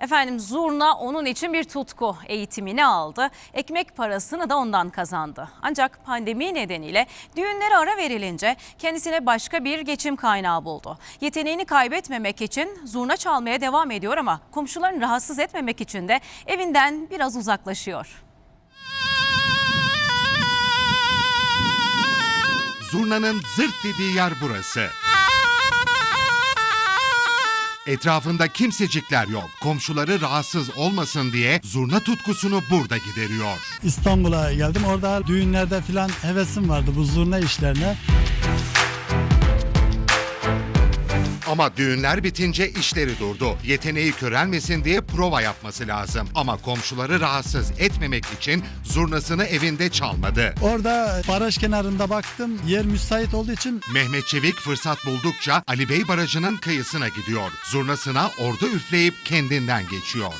Efendim zurna onun için bir tutku. Eğitimini aldı. Ekmek parasını da ondan kazandı. Ancak pandemi nedeniyle düğünlere ara verilince kendisine başka bir geçim kaynağı buldu. Yeteneğini kaybetmemek için zurna çalmaya devam ediyor ama komşularını rahatsız etmemek için de evinden biraz uzaklaşıyor. Zurnanın zırt dediği yer burası. Etrafında kimsecikler yok. Komşuları rahatsız olmasın diye zurna tutkusunu burada gideriyor. İstanbul'a geldim. Orada düğünlerde filan hevesim vardı bu zurna işlerine. Ama düğünler bitince işleri durdu. Yeteneği körelmesin diye prova yapması lazım. Ama komşuları rahatsız etmemek için zurnasını evinde çalmadı. Orada baraj kenarında baktım. Yer müsait olduğu için Mehmet Çevik fırsat buldukça Ali Bey Barajı'nın kıyısına gidiyor. Zurnasına ordu üfleyip kendinden geçiyor.